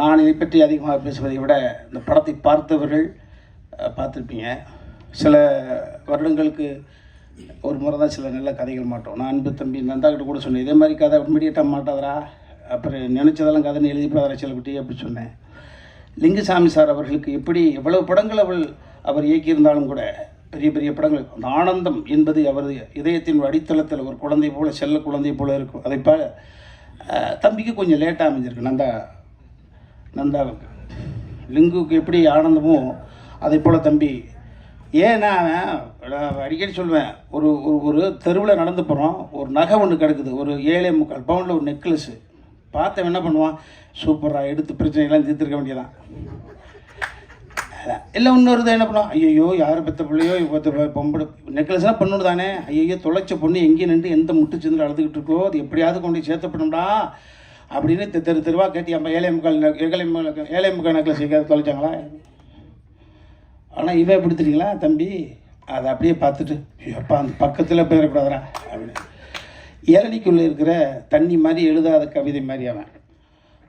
நான் இதை பற்றி அதிகமாக பேசுவதை விட இந்த படத்தை பார்த்தவர்கள் பார்த்துருப்பீங்க. சில வருடங்களுக்கு ஒரு முறை தான் சில நல்ல கதைகள் மாட்டோம். நான் அன்பு தம்பி நந்தாக்கிட்ட கூட சொன்னேன் இதே மாதிரி கதை இம்மிடியட்டாக மாட்டாதரா அப்புறம் நினச்சதெல்லாம் கதை எழுதி போதாரா செல்குட்டி அப்படி சொன்னேன். லிங்குசாமி சார் அவர்களுக்கு எப்படி எவ்வளவு படங்கள் அவள் அவர் இயக்கியிருந்தாலும் கூட பெரிய பெரிய படங்கள் அந்த ஆனந்தம் என்பது அவரது இதயத்தின் அடித்தளத்தில் ஒரு குழந்தை போல் செல்ல குழந்தை போல் இருக்கும். அதை ப தம்பிக்கு கொஞ்சம் லேட்டாக அமைஞ்சிருக்கு. நந்தா நந்தாவுக்கு. லிங்குக்கு எப்படி ஆனந்தமோ அதை போல் தம்பி. ஏன்னா நான் அடிக்கடி சொல்லுவேன் ஒரு ஒரு ஒரு தெருவில் நடந்து போகிறோம் ஒரு நகை ஒன்று கிடக்குது ஒரு ஏழே முக்கால் பவுனில் ஒரு நெக்லஸ்ஸு பார்த்தவன் என்ன பண்ணுவான்? சூப்பராக எடுத்து பிரச்சனையெல்லாம் தீர்த்துருக்க வேண்டியதான். இல்லை இன்னொரு என்ன பண்ணுவோம் ஐயோ யார் பெத்த பிள்ளையோ இப்போ பொம்பளை நெக்லஸ்லாம் பொண்ணு தானே. ஐயோ தொலைச்ச பொண்ணு எங்கேயும் நின்று எந்த முட்டு சேர்ந்து அழுதுகிட்டு இருக்கோ அது எப்படியாவது கொண்டு போய் சேர்த்தப்படணும்டா. அப்படின்னு தெ- தெரு தெருவா கேட்டி அம்மா ஏழை முக்கால் ஏழை முக்கால் ஏழை முக்கால் நெக்லஸ் எங்கேயாவது தொலைச்சாங்களா? ஆனால் இவன் எப்படி தெரியுங்களா தம்பி? அதை அப்படியே பார்த்துட்டு அப்பா அந்த பக்கத்தில் போயிடக்கூடாதுரா அப்படின்னு. ஏழனிக்குள்ளே இருக்கிற தண்ணி மாதிரி எழுதாத கவிதை மாதிரி அவன்.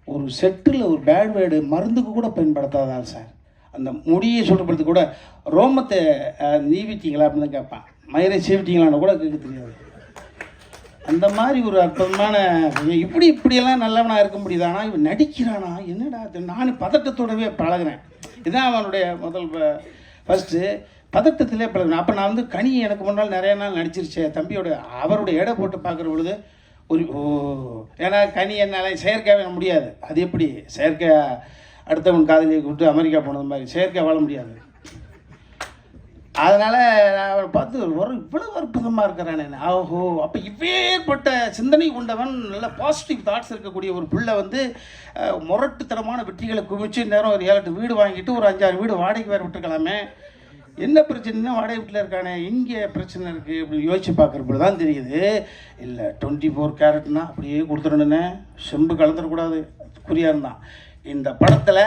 ஒரு செட்டில் ஒரு பேட் வேர்டு மருந்துக்கு கூட பயன்படுத்தாதான் சார். அந்த முடியை சொல்கிறதுக்கு கூட ரோமத்தை நீவிட்டீங்களா? அப்படின்னு தான் கேட்பான். மயிரை சீவிட்டீங்களான்னு கூட கேட்க தெரியாது. அந்த மாதிரி ஒரு அற்புதமான இப்படி இப்படியெல்லாம் நல்லவனாக இருக்க முடியுதானா இவன் நடிக்கிறானா? என்னடா நான் பதட்டத்தோடவே பழகுறேன். இதுதான் அவனுடைய முதல் ஃபஸ்ட்டு பதட்டத்திலே பழகுறேன். அப்போ நான் வந்து கனி எனக்கு முன்னால் நிறைய நாள் நடிச்சிருச்சே. தம்பியோட அவருடைய எடை போட்டு பார்க்குற பொழுது ஒரு ஓ ஏன்னா கனி என்னால் செயற்கையாக முடியாது. அது எப்படி? செயற்கையாக அடுத்தவன் காதலியை கூப்பிட்டு அமெரிக்கா போனது மாதிரி. செயற்கையாக வாழ முடியாது. அதனால் நான் அவரை பார்த்து ஒரு இவ்வளவு அற்புதமாக இருக்கிறானே. ஓஹோ அப்போ இவ்வேற்பட்ட சிந்தனை கொண்டவன் நல்ல பாசிட்டிவ் தாட்ஸ் இருக்கக்கூடிய ஒரு பிள்ளை வந்து முரட்டுத்தனமான வெற்றிகளை குவிச்சு நேரம் ஒரு ஏழு எட்டு வீடு வாங்கிட்டு ஒரு அஞ்சாறு வீடு வாடகைக்கு வேறு விட்டுருக்கலாமே. என்ன பிரச்சனைனா வாடகை வீட்டில் இருக்கானே இங்கே பிரச்சனை இருக்குது இப்படி யோசிச்சு பார்க்குறப்போ தான் தெரியுது. இல்லை டுவெண்ட்டி ஃபோர் கேரட்னா அப்படியே கொடுத்துருணுண்ணே செம்பு கலந்துடக்கூடாது. குறியாக இருந்தான் இந்த படத்தில்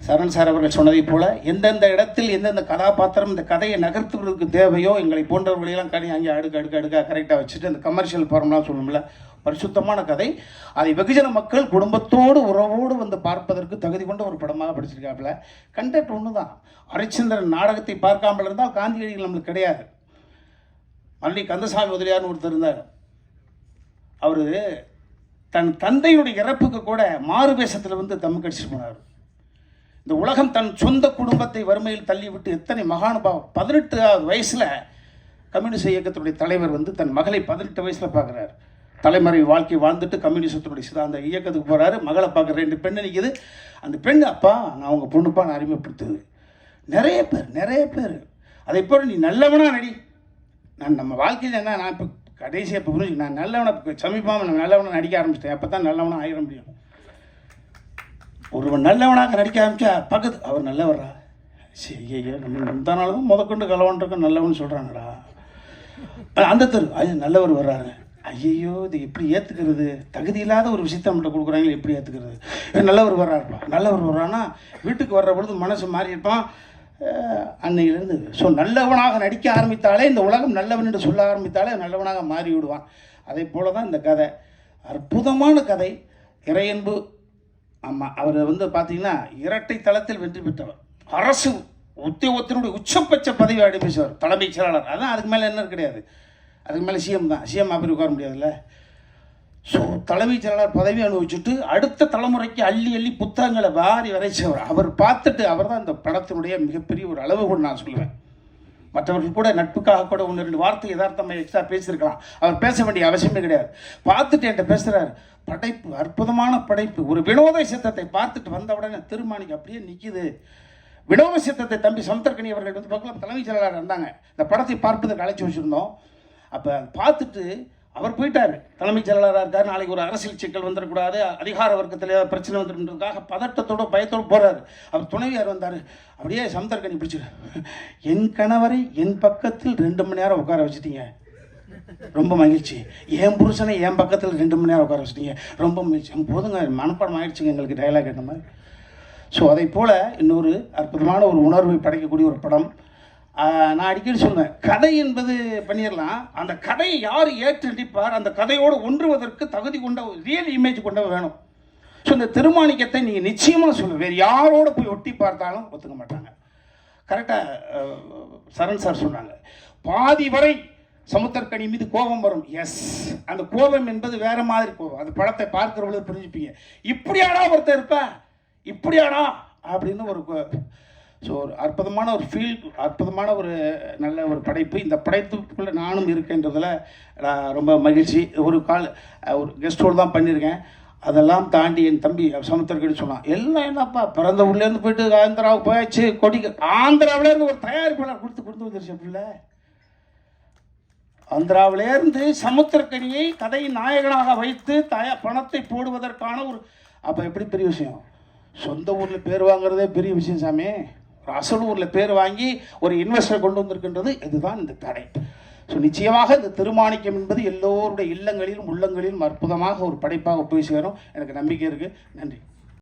சரண் சார் அவர்கள் சொன்னதைப் போல எந்தெந்த இடத்தில் எந்தெந்த கதாபாத்திரம் இந்த கதையை நகர்த்துவதற்கு தேவையோ எங்களை போன்றவர்களையெல்லாம் கனி அங்கே அடுக்கு அடுக்கு அடுக்காக கரெக்டாக வச்சுட்டு அந்த கமர்ஷியல் ஃபார்ம்லாம் சொல்லணும்ல பரிசுத்தமான கதை. அதை வெகுஜன மக்கள் குடும்பத்தோடு உறவோடு வந்து பார்ப்பதற்கு தகுதி கொண்ட ஒரு படமாக படிச்சிருக்காப்புல. கண்டக்ட் ஒன்று தான் ஹரிச்சந்திரன் நாடகத்தை பார்க்காமல் இருந்தால் காந்தியடிகள் நம்மளுக்கு கிடையாது. மல்லி கந்தசாமி முதலியார்னு ஒருத்தர் இருந்தார். அவர் தன் தந்தையுடைய இறப்புக்கு கூட மாறு வேஷத்தில் வந்து தம்மு கடிச்சிட்டு போனார். இந்த உலகம் தன் சொந்த குடும்பத்தை வறுமையில் தள்ளிவிட்டு எத்தனை மகானுபாவம் பதினெட்டாவது வயசில் கம்யூனிஸ்ட் இயக்கத்தினுடைய தலைவர் வந்து தன் மகளை பதினெட்டு வயசில் பார்க்குறாரு. தலைமறை வாழ்க்கை வாழ்ந்துட்டு கம்யூனிசத்தினுடைய சிதாந்த இயக்கத்துக்கு போகிறாரு மகளை பார்க்குற ரெண்டு பெண்ணு நிற்கிது அந்த பெண் அப்பா நான் உங்கள் பொண்ணுப்பா நான் அறிமுகப்படுத்துது நிறைய பேர் நிறைய பேர். அதை போல் நீ நல்லவனா நடி. நான் நம்ம வாழ்க்கையில் என்ன நான் இப்போ கடைசியாக இப்போ புரிஞ்சு நான் நல்லவனை சமீபமாக நான் நல்லவனை நடிக்க ஆரம்பிச்சிட்டேன். அப்போ தான் நல்லவனாக ஆயிட முடியும். ஒருவன் நல்லவனாக நடிக்க ஆரம்பிச்சா பக்கத்து அவர் நல்லவரா சரி ஐயா நம்ம முந்தானால தான் முதற்கொண்டு கலவன் நல்லவன் சொல்கிறாங்கடா அந்த தெரு ஐயா நல்லவர் வர்றாரு. ஐயையோ இது எப்படி ஏற்றுக்கிறது தகுதி இல்லாத ஒரு விஷயத்தை நம்மகிட்ட கொடுக்குறாங்க எப்படி ஏற்றுக்கிறது நல்லவர் வர்றாருப்பா. நல்லவர் வர்றான்னா வீட்டுக்கு வர்ற பொழுது மனசு மாறி இருப்பான். ஸோ நல்லவனாக நடிக்க ஆரம்பித்தாலே இந்த உலகம் நல்லவன் என்று சொல்ல ஆரம்பித்தாலே நல்லவனாக மாறி விடுவான் அதே போல தான் இந்த கதை. அற்புதமான கதை. இறையன்பு ஆமாம் அவர் வந்து பார்த்தீங்கன்னா இரட்டை தளத்தில் வெற்றி பெற்றவர். அரசு உத்தியோகத்தினுடைய உச்சபட்ச பதவி அடிமைச்சவர் தலைமைச் செயலாளர். அதான் அதுக்கு மேலே என்ன கிடையாது. அதுக்கு மேலே சிஎம் தான். சிஎம் அப்படி உட்கார முடியாதுல்ல. ஸோ தலைமைச் செயலாளர் பதவி அனுபவிச்சுட்டு அடுத்த தலைமுறைக்கு அள்ளி அள்ளி புத்தகங்களை வாரி வரைச்சவர். அவர் பார்த்துட்டு அவர் தான் இந்த படத்தினுடைய மிகப்பெரிய ஒரு அளவுகோல் நான் சொல்லுவேன். மற்றவர்கள் கூட நட்புக்காக கூட ஒன்று ரெண்டு வார்த்தை யதார்த்தமாக எக்ஸ்ட்ரா பேசியிருக்கலாம். அவர் பேச வேண்டிய அவசியமே கிடையாது. பார்த்துட்டு என்கிட்ட பேசுகிறார் படைப்பு அற்புதமான படைப்பு. ஒரு வினோத சித்தத்தை பார்த்துட்டு வந்தவுடனே திருமானிக்கு திருமாணிக்கு அப்படியே நிற்கிது வினோத சித்தத்தை தம்பி சமுத்திரக்கணி அவர்கள் வந்து பக்கம் தலைமைச் செயலாளர் இருந்தாங்க. இந்த படத்தை பார்ப்பதற்கு அழைச்சி வச்சுருந்தோம். அப்போ பார்த்துட்டு அவர் போயிட்டார். தலைமைச் செயலாளராக இருக்கார். நாளைக்கு ஒரு அரசியல் சிக்கல் வந்துடக்கூடாது. அதிகார வர்க்கத்தில் ஏதாவது பிரச்சனை வந்துருன்றதுக்காக பதட்டத்தோட பயத்தோடு போகிறார் அவர் துணைவியார் வந்தார். அப்படியே சமுதர்கனி பிடிச்சிரு என் கணவரை என் பக்கத்தில் ரெண்டு மணி நேரம் உட்கார வச்சுட்டீங்க. ரொம்ப மகிழ்ச்சி. என் புருஷனை என் பக்கத்தில் ரெண்டு மணி நேரம் உட்கார வச்சுட்டீங்க. ரொம்ப மகிழ்ச்சி. போதுங்க மனப்பாடம் ஆயிடுச்சுங்க எங்களுக்கு டயலாக் கேட்ட மாதிரி. ஸோ அதை போல் இன்னொரு அற்புதமான ஒரு உணர்வை படைக்கக்கூடிய ஒரு படம். நான் அடிக்கடி சொல்லுவேன் கதை என்பது பண்ணிடலாம். அந்த கதையை யார் ஏற்று நடிப்பார் அந்த கதையோடு ஒன்றுவதற்கு தகுதி கொண்ட ரியல் இமேஜ் கொண்ட வேணும். ஸோ இந்த திருமாணிக்கத்தை நீங்கள் நிச்சயமாக சொல்லுங்கள் வேறு யாரோட போய் ஒட்டி பார்த்தாலும் ஒத்துக்க மாட்டாங்க. கரெக்டாக சரண் சார் சொன்னாங்க பாதி வரை சமுத்திரக்கணி மீது கோபம் வரும். எஸ் அந்த கோபம் என்பது வேற மாதிரி கோபம். அந்த படத்தை பார்க்கிறவங்களே புரிஞ்சுப்பீங்க. இப்படியாடா ஒருத்தர் இருப்ப? இப்படியாடா? அப்படின்னு ஒரு ஸோ ஒரு அற்புதமான ஒரு ஃபீல் அற்புதமான ஒரு நல்ல ஒரு படைப்பு. இந்த படைப்புக்குள்ளே நானும் இருக்கேன்றதில் நான் ரொம்ப மகிழ்ச்சி. ஒரு கால் ஒரு கெஸ்டோடு தான் பண்ணியிருக்கேன். அதெல்லாம் தாண்டி என் தம்பி சமுத்திரக்கடி சொன்னான் எல்லாம் என்னப்பா பிறந்த ஊர்லேருந்து போயிட்டு ஆந்திராவுக்கு போயாச்சு கொடிக்கு ஆந்திராவிலேருந்து ஒரு தயாரிப்பாளர் கொடுத்து கொடுத்து வந்துருச்சு பிள்ளை. ஆந்திராவிலேருந்து சமுத்திரக்கனியை கதை நாயகனாக வைத்து தய பணத்தை போடுவதற்கான ஒரு அப்போ எப்படி பெரிய விஷயம்? சொந்த ஊரில் பேர் வாங்குறதே பெரிய விஷயம் சாமி. ஒரு பேர் வாங்கி ஒரு இன்வெஸ்டர் கொண்டு வந்திருக்கின்றது இதுதான் இந்த தடை. ஸோ நிச்சயமாக இந்த திருமாணிக்கம் என்பது எல்லோருடைய இல்லங்களிலும் உள்ளங்களிலும் அற்புதமாக ஒரு படைப்பாக போய் சேரும் எனக்கு நம்பிக்கை இருக்குது நன்றி.